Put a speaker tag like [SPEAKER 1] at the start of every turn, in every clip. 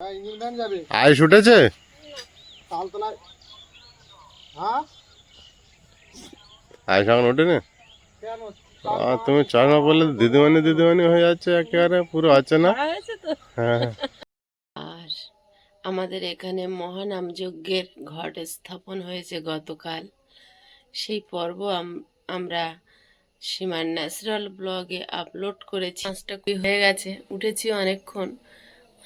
[SPEAKER 1] হ্যাঁ
[SPEAKER 2] আইস উঠেছে?
[SPEAKER 1] তালতলায়। হ্যাঁ?
[SPEAKER 2] এখন ওঠেনি? তুমি চশমা পড়লে দিদিমণি দিদিমণি হয়ে যাচ্ছে একেবারে পুরো আছে না? হ্যাঁ
[SPEAKER 3] আর আমাদের এখানে মহানাম যজ্ঞের ঘট স্থাপন হয়েছে গতকাল। সেই পর্ব আম- আমরা সীমার ন্যাচারাল ব্লগে আপলোড করেছি। পাঁচটা হয়ে গেছে উঠেছি অনেকক্ষণ।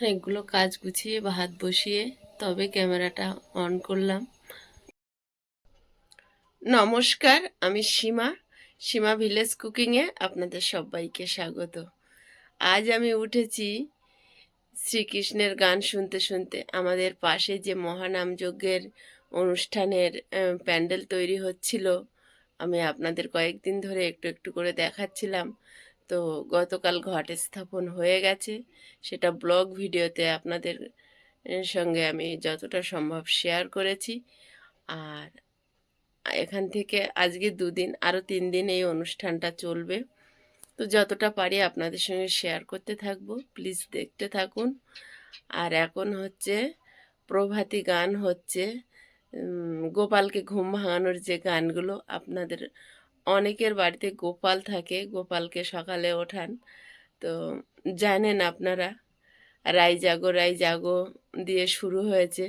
[SPEAKER 3] অনেকগুলো কাজ গুছিয়ে ভাত বসিয়ে তবে ক্যামেরাটা অন করলাম। নমস্কার, আমি সীমা। সীমা ভিলেজ কুকিংয়ে আপনাদের সবাইকে স্বাগত। আজ আমি উঠেছি শ্রীকৃষ্ণের গান শুনতে শুনতে। আমাদের পাশে যে মহানাম যজ্ঞের অনুষ্ঠানের প্যান্ডেল তৈরি হচ্ছিল, আমি আপনাদের কয়েকদিন ধরে একটু একটু করে দেখাচ্ছিলাম। তো গতকাল ঘট স্থাপন হয়ে গেছে। সেটা ব্লগ ভিডিওতে আপনাদের সঙ্গে আমি যতটা সম্ভব শেয়ার করেছি। আর এখান থেকে আজকে দুদিন আরও তিন দিন এই অনুষ্ঠানটা চলবে। তো যতটা পারি আপনাদের সঙ্গে শেয়ার করতে থাকব। প্লিজ দেখতে থাকুন। আর এখন হচ্ছে প্রভাতী গান হচ্ছে। গোপালকে ঘুম ভাঙানোর যে গানগুলো আপনাদের অনেকের বাড়িতে গোপাল থাকে, গোপালকে সকালে ওঠান। তো জানেন আপনারা, রাই জাগো রাই জাগো দিয়ে শুরু হয়েছে।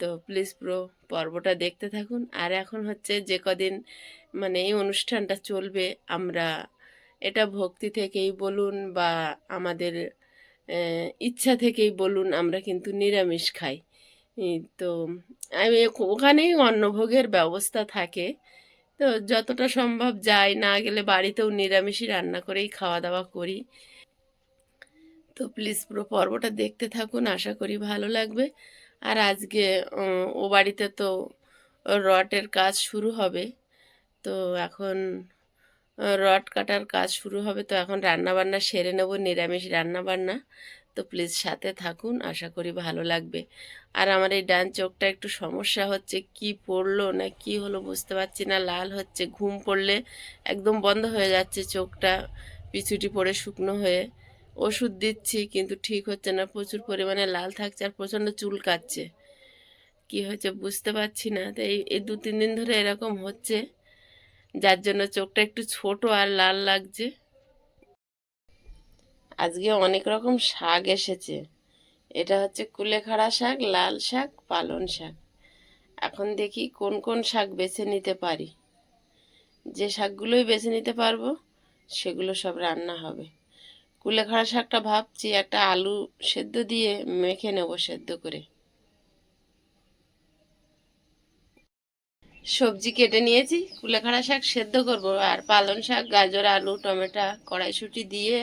[SPEAKER 3] তো প্লিজ পুরো পর্বটা দেখতে থাকুন। আর এখন হচ্ছে যে কদিন মানে এই অনুষ্ঠানটা চলবে, আমরা এটা ভক্তি থেকেই বলুন বা আমাদের ইচ্ছা থেকেই বলুন, আমরা কিন্তু নিরামিষ খাই। তো, আমি ওখানেই অন্নভোগের ব্যবস্থা থাকে। তো যতটা সম্ভব যাই, না গেলে বাড়িতেও নিরামিষই রান্না করেই খাওয়া দাওয়া করি। তো প্লিজ পুরো পর্বটা দেখতে থাকুন, আশা করি ভালো লাগবে। আর আজকে ও বাড়িতে তো রটের কাজ শুরু হবে। তো এখন রড কাটার কাজ শুরু হবে। তো এখন রান্না বান্না সেরে নেব, নিরামিষ রান্না বান্না তো প্লিজ সাথে থাকুন, আশা করি ভালো লাগবে। আর আমার এই ডান চোখটা একটু সমস্যা হচ্ছে, কি পড়ল না কি হলো বুঝতে পারছি না, লাল হচ্ছে, ঘুম পড়লে একদম বন্ধ হয়ে যাচ্ছে চোখটা, পিছুটি পড়ে শুকনো হয়ে। ওষুধ দিচ্ছি কিন্তু ঠিক হচ্ছে না, প্রচুর পরিমাণে লাল থাকছে আর প্রচণ্ড চুল কাচ্ছে কি হয়েছে বুঝতে পারছি না, তো এই এই দু তিন দিন ধরে এরকম হচ্ছে। যার জন্য চোখটা একটু ছোট আর লাল লাগছে। আজকে অনেক রকম শাক এসেছে। এটা হচ্ছে কুলেখাড়া শাক, লাল শাক পালন শাক। এখন দেখি কোন কোন শাক বেছে নিতে পারি। যে শাকগুলোই বেছে নিতে পারব, সেগুলো সব রান্না হবে। কুলেখাড়া শাকটা ভাবছি একটা আলু সেদ্ধ দিয়ে মেখে নেব সেদ্ধ করে। সবজি কেটে নিয়েছি, কুলেখাড়া শাক সেদ্ধ করব আর পালং শাক, গাজর, আলু, টমেটো, কড়াইশুঁটি দিয়ে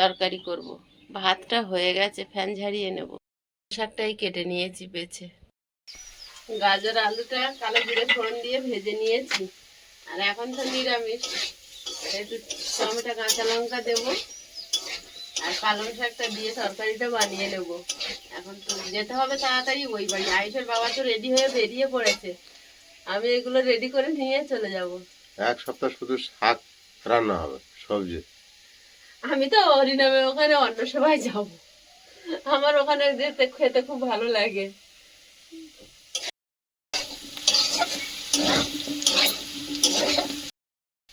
[SPEAKER 3] তরকারি করব। ভাতটা হয়ে গেছে, ফ্যান ঝাড়িয়ে নেব। শাকটাই কেটে নিয়েছি বেছে। গাজর, আলুটা, কালো জিরে, ফোড়ন দিয়ে ভেজে নিয়েছি। আর এখন তো নিরামিষ। একটু টমেটো, কাঁচা লঙ্কা দেবো। আর পালং শাকটা দিয়ে তরকারিটা বানিয়ে নেব। এখন তো যেতে হবে তাড়াতাড়ি ওই বাড়ি। আয়ুষের বাবা তো রেডি হয়ে বেরিয়ে পড়েছে। আমি এগুলো রেডি করে নিয়ে চলে যাব।
[SPEAKER 2] এক সপ্তাহ শুধু শাক রান্না হবে, সবজি।
[SPEAKER 3] আমি তো হরিনামে ওখানে অন্য সবাই যাব। আমার ওখানে যেতে খেতে খুব ভালো লাগে।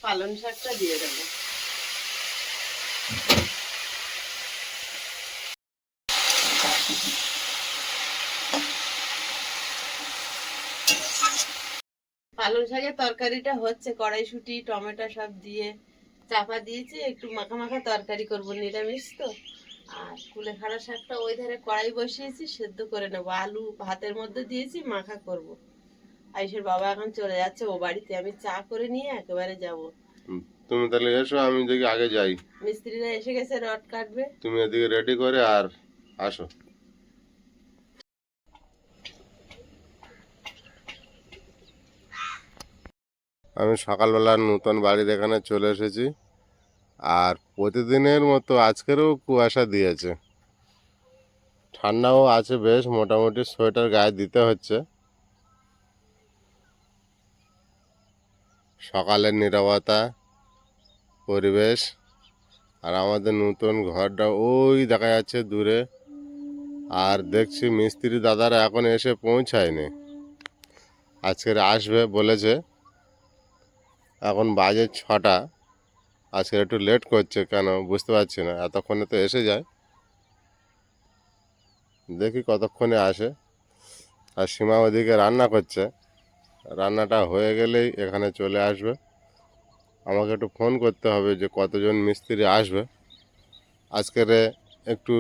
[SPEAKER 3] পালং শাকটা দিয়ে দেবো। পালং শাকের তরকারিটা হচ্ছে, কড়াইশুটি, টমেটো সব দিয়ে। চাপা দিয়েছি একটু মাখা মাখা তরকারি করব নিরামিষ তো। আর কুলেখাড়া শাকটা ওই ধারে কড়াই বসিয়েছি সেদ্ধ করে নেব। আলু ভাতের মধ্যে দিয়েছি মাখা করব। আইসের বাবা এখন চলে যাচ্ছে ও বাড়িতে। আমি চা করে নিয়ে একেবারে যাব।
[SPEAKER 2] তুমি তাহলে এসো আমি দেখি আগে যাই।
[SPEAKER 3] মিস্ত্রিরা এসে গেছে রড কাটবে।
[SPEAKER 2] তুমি এদিকে রেডি করে আর আসো। আমি সকালবেলা নতুন বাড়ির এখানে চলে এসেছি। আর প্রতিদিনের মতো আজকেরও কুয়াশা দিয়েছে। ঠান্ডাও আছে বেশ, মোটামুটি সোয়েটার গায়ে দিতে হচ্ছে। সকালের নীরবতা, পরিবেশ আর আমাদের নতুন ঘরটা ওই দেখা যাচ্ছে দূরে। আর দেখছি মিস্ত্রি দাদারা এখন এসে পৌঁছায়নি। আজকের আসবে বলেছে। এখন বাজে ছটা। আজকে একটু লেট করছে কেন? বুঝতে পারছি না। এতক্ষণে তো এসে যায়। দেখি কতক্ষণে আসে। আর সীমা ওদিকে রান্না করছে। রান্নাটা হয়ে গেলেই এখানে চলে আসবে। আমাকে একটু ফোন করতে হবে যে কতজন মিস্ত্রি আসবে। আজকের একটু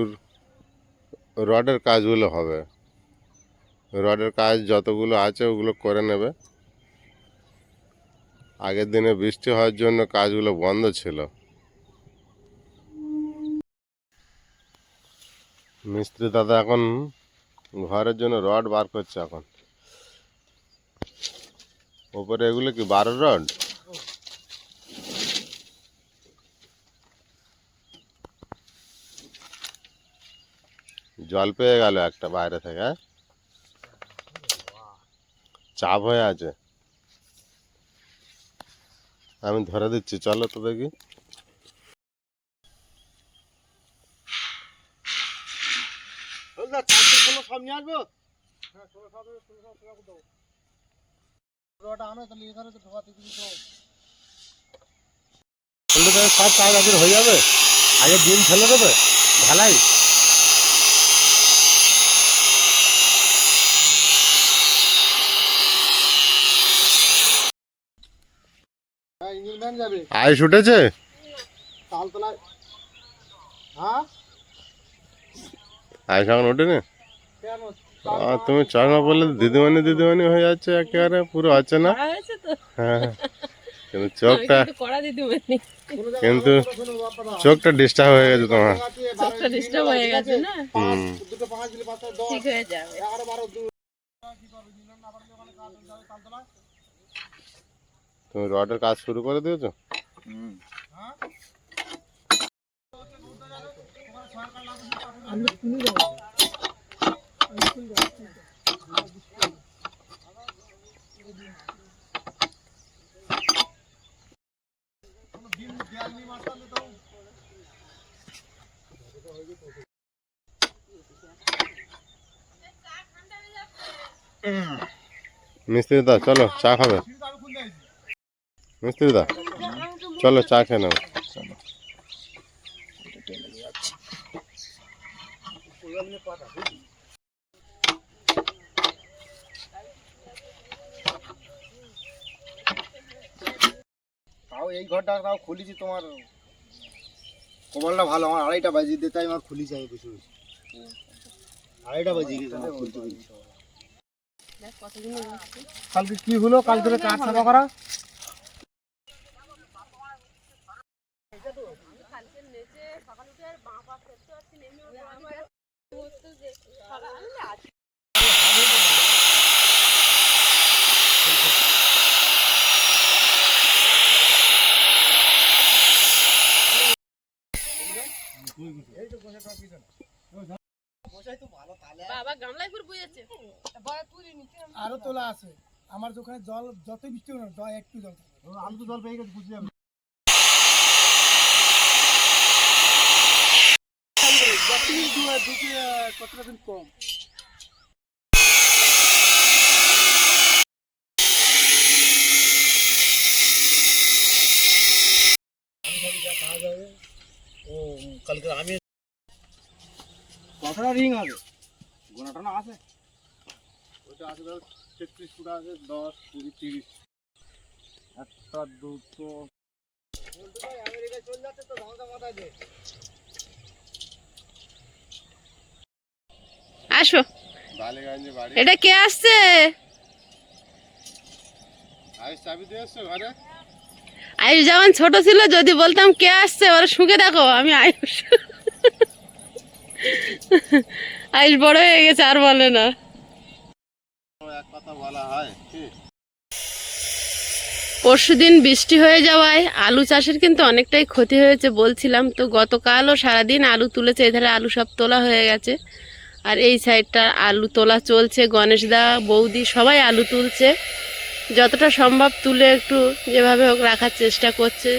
[SPEAKER 2] রডের কাজগুলো হবে। রডের কাজ যতগুলো আছে ওগুলো করে নেবে। আগের দিনে বৃষ্টি হওয়ার জন্য কাজগুলো বন্ধ ছিল। মিস্ত্রি দাদা এখন ঘরের জন্য রড বার করছে এখন। ওপরে এগুলো কি বারো রড? জল পেয়ে গেল একটা বাইরে থেকে হ্যাঁ? চাপ হয়ে আছে। আমি ধরে দিচ্ছি চলো তো দেখি।
[SPEAKER 1] সব হ্যাঁ সব
[SPEAKER 2] কাজ আগে হয়ে যাবে? আগে ডিম ফেলে দেবে ঢালাই। আইস উঠেছে?
[SPEAKER 1] তালতলায়। হ্যাঁ?
[SPEAKER 2] এখন ওঠেনি?
[SPEAKER 1] কেন?
[SPEAKER 2] তুমি চশমা বললে দিদিমণি দিদিমণি হয়ে যাচ্ছে একেবারে পুরো আছে না?
[SPEAKER 3] করা হয়েছে তো।
[SPEAKER 2] হ্যাঁ হ্যাঁ। কিন্তু চোখটা
[SPEAKER 3] কিন্তু।
[SPEAKER 2] চোখটা ডিস্টার্ব হয়ে গেছে তোমার।
[SPEAKER 3] চোখটা ডিস্টার্ব হয়ে গেছে। না?
[SPEAKER 2] হুম।
[SPEAKER 1] দুটো পাঁচ দিলে পাঁচটা দশ।
[SPEAKER 3] ঠিক হয়ে যাবে
[SPEAKER 1] এগারো বারো দু কি করবে নিলাম না পারলে ওখানে কাজ যাবে তালতলায়
[SPEAKER 2] তুমি রডের কাজ শুরু করে দিয়েছ? মিস্ত্রি দা চলো চা খাবে। মিস্ত্রি দা চলো চা খেয়ে নাও।
[SPEAKER 1] তাও এই ঘরটা তাও খুলেছি তোমার কবলটা ভালো আমার আড়াইটা বাজিয়ে দিতে আমি আমার খুলিছি আমি বসে বসে। আড়াইটা বাজিয়ে গেছে আমার খুলতে। কালকে কি হলো? কালকে তো কাঠ সাফা করা
[SPEAKER 3] বাবা গামলায় করে বইয়েছে
[SPEAKER 4] আরও তোলা আছে। আমার দোকানে জল যত বৃষ্টি হোক না জল একটু জল
[SPEAKER 1] আমি তো জল পেয়ে গেছি বুঝলি আমি
[SPEAKER 4] যতই দু- দুটি, আহ, কতটা দিন কম
[SPEAKER 1] ও কালকে আমি কতটা রিং আছে গোনাটা না আছে ওইটা আছে ধর তেত্রিশ ফুট আছে দশ কুড়ি তিরিশ একটা দুটো আমেরিকা চলে যাচ্ছে তো ধান্দা মাথায় যে
[SPEAKER 3] আসো। এটা কে আসছে? আয়ুষ যখন ছোট ছিল যদি বলতাম কে আসছে ওরা শুকে দেখো আমি আয়ুষ। আয়ুষ বড় হয়ে গেছে আর বলে না। পরশুদিন বৃষ্টি হয়ে যাওয়ায় আলু চাষের কিন্তু অনেকটাই ক্ষতি হয়েছে বলছিলাম তো গতকালও সারাদিন আলু তুলেছে এধারে আলু সব তোলা হয়ে গেছে। আর এই সাইডটা আলু তোলা চলছে গণেশদা বৌদি সবাই আলু তুলছে। যতটা সম্ভব তুলে একটু যেভাবে হোক রাখার চেষ্টা করছে।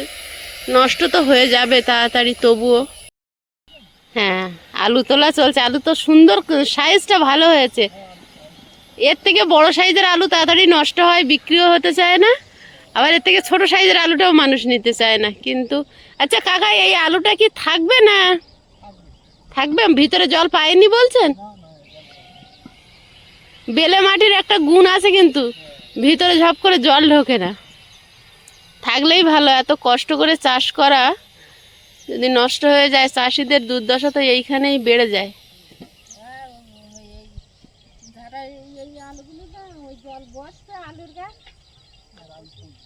[SPEAKER 3] নষ্ট তো হয়ে যাবে তাড়াতাড়ি, তবুও। হ্যাঁ আলু তোলা চলছে। আলু তো সুন্দর সাইজটা ভালো হয়েছে। এর থেকে বড় সাইজের আলু তাড়াতাড়ি নষ্ট হয়, বিক্রিও হতে চায় না। আবার এর থেকে ছোট সাইজের আলুটাও মানুষ নিতে চায় না। কিন্তু আচ্ছা কাকা, এই আলুটা কি থাকবে না? থাকবে? ভিতরে জল পায়নি বলছেন? বেলে মাটির একটা গুণ আছে কিন্তু, ভিতরে ঝপ করে জল ঢোকে না। থাকলেই ভালো, এত কষ্ট করে চাষ করা, যদি নষ্ট হয়ে যায়, চাষিদের দুর্দশা তো এইখানেই বেড়ে যায়।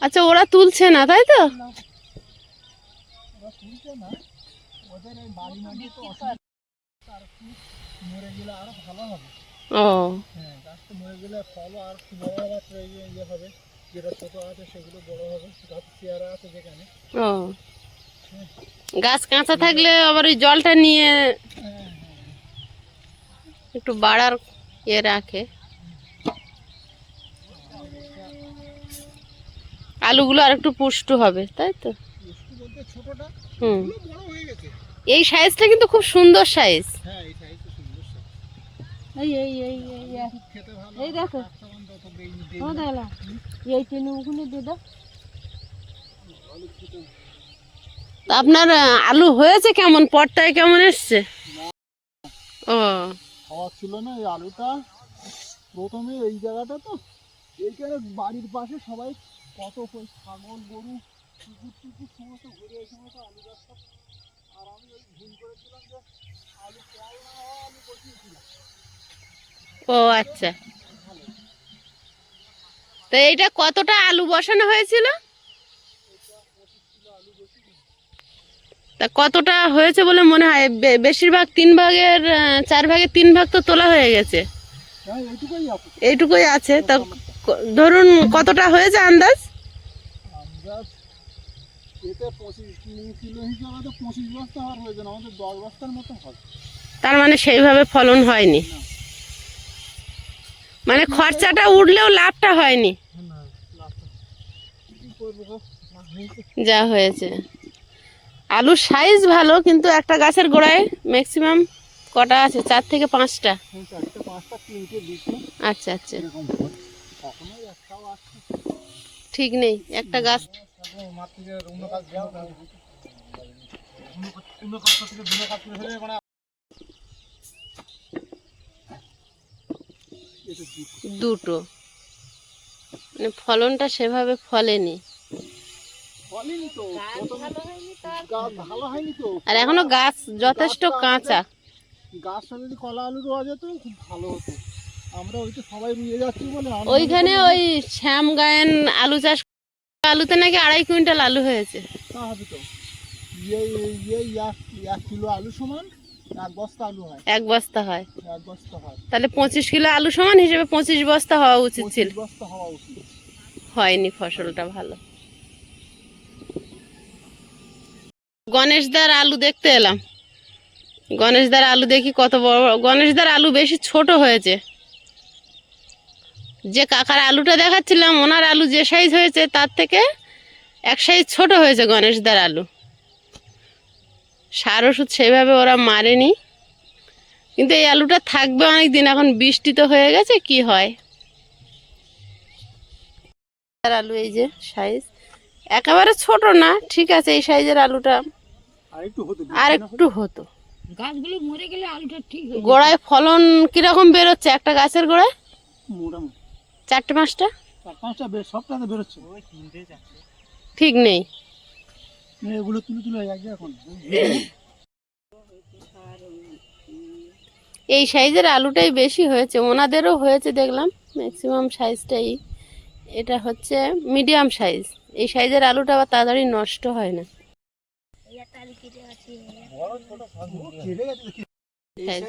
[SPEAKER 3] আচ্ছা ওরা তুলছে না, তাই তো
[SPEAKER 4] তো? মরে আরও ভালো হবে।
[SPEAKER 3] ও।
[SPEAKER 4] হ্যাঁ গাছটা মরে গেলে ফলও আর বড় হওয়ার ইয়ে হবে। যেটা ছোট আছে সেগুলো বড় হবে। গাছ চেয়ারা আছে যেখানে।
[SPEAKER 3] ও। গাছ কাঁচা থাকলে আবার ওই জলটা নিয়ে
[SPEAKER 4] হ্যাঁ
[SPEAKER 3] একটু বাড়ার ইয়ে রাখে। আলুগুলো আর একটু পুষ্ট হবে তাই তো? হুম।
[SPEAKER 4] হয়ে গেছে।
[SPEAKER 3] এই সাইজটা কিন্তু খুব সুন্দর সাইজ।
[SPEAKER 4] হ্যাঁ এই সাইজটা সুন্দর size।
[SPEAKER 3] এই এই এই এই দেখো।
[SPEAKER 4] বেই-
[SPEAKER 3] এই টেনে ওখানে দিয়ে দাও। আপনার আলু হয়েছে কেমন? পটটায় কেমন এসছে? ও।
[SPEAKER 4] ছিল না এই আলুটা। প্রথমে এই জায়গাটা তো। এইখানে বাড়ির পাশে সবাই কত ছাগল, গরু, কুকুর, টুকুর সমস্ত ঘুরে আলু গাছটা আর আমি ওই ভুল করেছিলাম যে আলু না হওয়া আলু বসিয়েছিলাম।
[SPEAKER 3] ও আচ্ছা। তো এইটা কতটা আলু বসানো হয়েছিল? তা কতটা হয়েছে বলে মনে হয়? বেশিরভাগ তিন ভাগের চার ভাগের তিন ভাগ তো তোলা হয়ে গেছে।
[SPEAKER 4] হ্যাঁ এইটুকুই আছে।
[SPEAKER 3] তা ধরুন কতটা হয়েছে আন্দাজ? তার মানে সেইভাবে ফলন হয়নি। মানে খরচাটা উঠলেও লাভটা হয়নি। যা হয়েছে। আলুর সাইজ ভালো, কিন্তু একটা গাছের গোড়ায় ম্যাক্সিমাম কটা আছে? চার থেকে পাঁচটা। আচ্ছা আচ্ছা। ঠিক নেই, একটা গাছ
[SPEAKER 4] ভিন্ন কাজ করে ফেলে মানে এটা দুটো।
[SPEAKER 3] মানে ফলনটা সেভাবে ফলেনি। আর এখনও গাছ যথেষ্ট কাঁচা।
[SPEAKER 4] গাছটা যদি কলা আলু রোয়া যেত খুব ভালো হতো। আমরা ওই তো সবাই রুয়ে যাচ্ছি বলে
[SPEAKER 3] ওইখানে ওই শ্যাম গায়েন আলু চাষ আলুতে নাকি আড়াই কুইন্টাল আলু হয়েছে।
[SPEAKER 4] তা হবে তো। ইয়ে ইয়ে এক এক কিলো আলু সমান এক বস্তা হয়।
[SPEAKER 3] তাহলে পঁচিশ কিলো আলু সমান হিসেবে পঁচিশ বস্তা হওয়া উচিত ছিল। হয়নি ফসলটা ভালো। গণেশদার আলু দেখতে এলাম। গণেশদার আলু দেখি কত বড় বড়। গণেশদার আলু বেশি ছোট হয়েছে। যে কাকার আলুটা দেখাচ্ছিলাম ওনার আলু যে সাইজ হয়েছে তার থেকে এক সাইজ ছোট হয়েছে গণেশদার আলু। সার ওষুধ সেভাবে ওরা মারেনি। কিন্তু এই আলুটা থাকবে অনেক দিন এখন বৃষ্টি তো হয়ে গেছে কি হয়? আর আলু এই যে সাইজ একেবারে ছোট না ঠিক আছে এই সাইজের আলুটা।
[SPEAKER 4] আর একটু হতো
[SPEAKER 3] আর একটু হতো।
[SPEAKER 5] গাছগুলো মরে গেলে আলুটা ঠিক
[SPEAKER 3] গোড়ায় ফলন কীরকম বেরোচ্ছে একটা গাছের গোড়ায়?
[SPEAKER 4] মোটামুটি।
[SPEAKER 3] চারটে পাঁচটা?
[SPEAKER 4] চার পাঁচটা সবটাতে বেরোচ্ছে।
[SPEAKER 3] ঠিক নেই।
[SPEAKER 4] এগুলো তুলে তুলে এক এখন।
[SPEAKER 3] এই সাইজের আলুটাই বেশি হয়েছে ওনাদেরও হয়েছে দেখলাম ম্যাক্সিমাম সাইজটাই এটা হচ্ছে মিডিয়াম সাইজ এই সাইজের আলুটা আবার তাড়াতাড়ি নষ্ট হয় না। হ্যাঁ।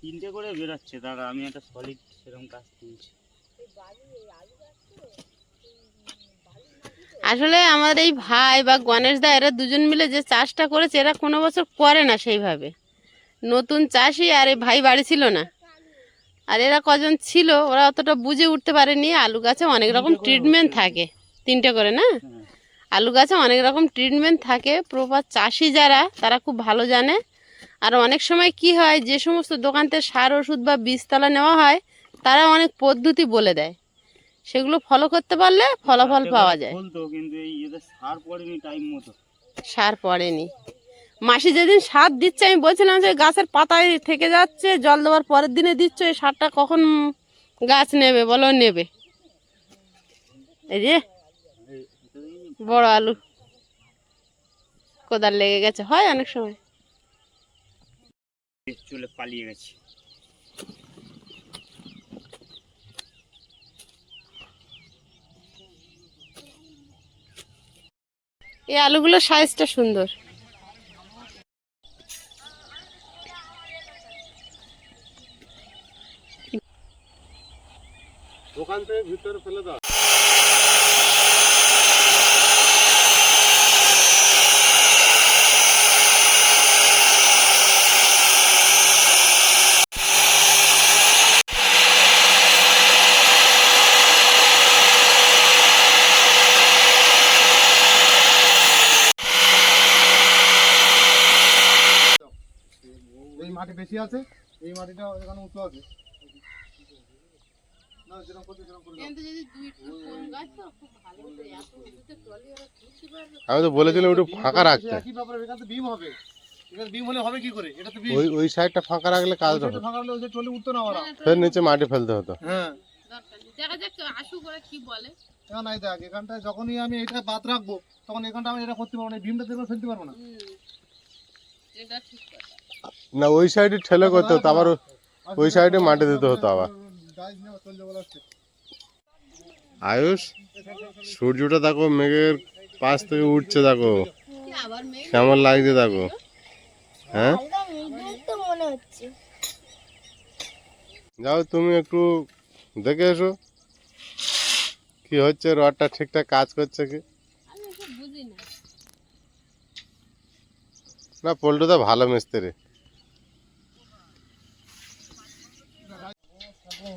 [SPEAKER 1] তিনটে করে বেরোচ্ছে দাদা আমি একটা সলিড সেরকম কাজ তুলছি।
[SPEAKER 3] আসলে আমাদের এই ভাই বা গণেশ দা এরা দুজন মিলে যে চাষটা করেছে এরা কোনো বছর করে না সেইভাবে। নতুন চাষি আর এই ভাই বাড়ি ছিল না। আর এরা কজন ছিল ওরা অতটা বুঝে উঠতে পারেনি। আলু গাছে অনেক রকম ট্রিটমেন্ট থাকে। তিনটে করে না? আলু গাছে অনেক রকম ট্রিটমেন্ট থাকে। প্রপার চাষি যারা তারা খুব ভালো জানে। আর অনেক সময় কি হয় যে সমস্ত দোকান থেকে সার ওষুধ বা বীজতলা নেওয়া হয় তারা অনেক পদ্ধতি বলে দেয়। সেগুলো ফলো করতে পারলে ফলাফল পাওয়া যায়।
[SPEAKER 1] কিন্তু এই সার পড়েনি টাইম মতো।
[SPEAKER 3] সার পড়েনি। মাসি যেদিন সার দিচ্ছে আমি বলছিলাম যে গাছের পাতায় থেকে যাচ্ছে জল দেওয়ার পরের দিনে দিচ্ছ এই সারটা কখন গাছ নেবে বলো নেবে। এই যে বড় আলু। কোদাল লেগে গেছে হয় অনেক সময়।
[SPEAKER 1] চলে পালিয়ে গেছে।
[SPEAKER 3] এই আলুগুলোর সাইজটা সুন্দর।
[SPEAKER 2] দোকান থেকে ভিতরে ফেলে দাও।
[SPEAKER 4] বেশি আছে? এই মাটিটা এখানে উঁচু আছে। না যেরকম করছে সেরকম করে দাও।
[SPEAKER 2] আমি তো বলেছিলাম একটু ফাঁকা রাখতে।
[SPEAKER 4] একই ব্যাপার এখানে তো বিম হবে। এখানে বিম হলে হবে কি করে? এটা তো বিম।
[SPEAKER 2] ওই ওই সাইডটা ফাঁকা রাখলে কাজ হবে।
[SPEAKER 4] ফাঁকা ওই উঠতো না ওরা।
[SPEAKER 2] ফের নিচে মাটি ফেলতে হতো।
[SPEAKER 4] হ্যাঁ।
[SPEAKER 3] দেখা যাক আশু করে কি বলে।
[SPEAKER 4] এখন নাই দেখ এখানটায় যখনই আমি এটা বাদ রাখব তখন এখানটা আমি এটা করতে পারব না দেখবে ফেলতে পারব না।
[SPEAKER 3] এটা ঠিক কথা।
[SPEAKER 2] না, ওই সাইডে ঠেলে করতে হতো, আবার ওই সাইডে মাটি দিতে হতো আবার। আয়ুষ, সূর্যটা দেখো, মেঘের পাশ থেকে উঠছে দেখো। কেমন লাগছে দেখো। হ্যাঁ? যাও, তুমি একটু দেখে এসো। কি হচ্ছে, রডটা ঠিকঠাক কাজ করছে কি?
[SPEAKER 3] না
[SPEAKER 2] তো ভালো মিস্ত্রি।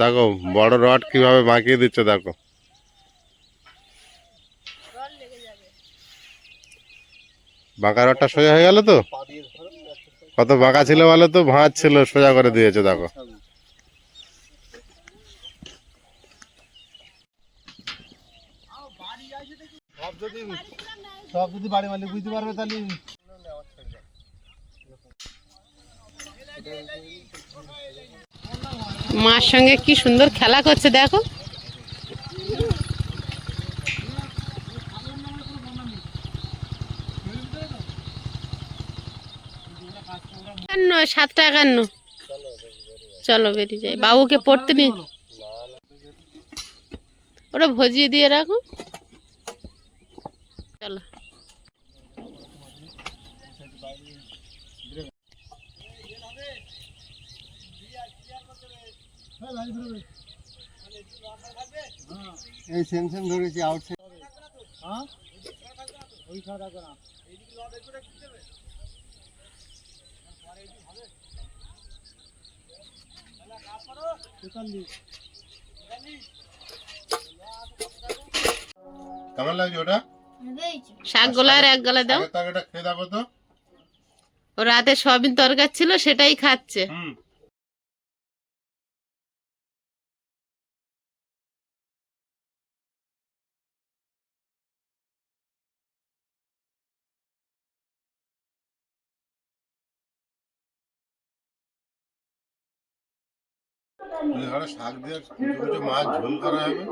[SPEAKER 2] দেখো, বড় রড কীভাবে বাঁকিয়ে দিচ্ছে দেখো। বাঁকা রডটা সোজা হয়ে গেল তো? কত বাঁকা ছিল বলো তো? ভাঁজ ছিল, সোজা করে দিয়েছে, দেখো।
[SPEAKER 4] বাড়ি মালিক বুঝতে পারবে তাহলে
[SPEAKER 3] মার সঙ্গে কি সুন্দর খেলা করছে দেখো। সাতটা একান্ন। চলো বেরিয়ে যাই। বাবুকে পড়তে নি ওটা ভজিয়ে দিয়ে রাখো।
[SPEAKER 1] এই সেম সেম ধরেছি আউট
[SPEAKER 4] হ্যাঁ? ওই খাওয়া দাওয়া
[SPEAKER 2] কেমন লাগছে ওটা?
[SPEAKER 3] শাক গোলার এক গলা দাও।
[SPEAKER 2] খেয়ে দেখো তো।
[SPEAKER 3] ও রাতে সয়াবিন তরকার ছিল সেটাই খাচ্ছে।
[SPEAKER 2] হুম। শাক দিয়ে কিছু মাছ ঝোল করা হবে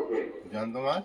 [SPEAKER 2] জ্যান্ত মাছ।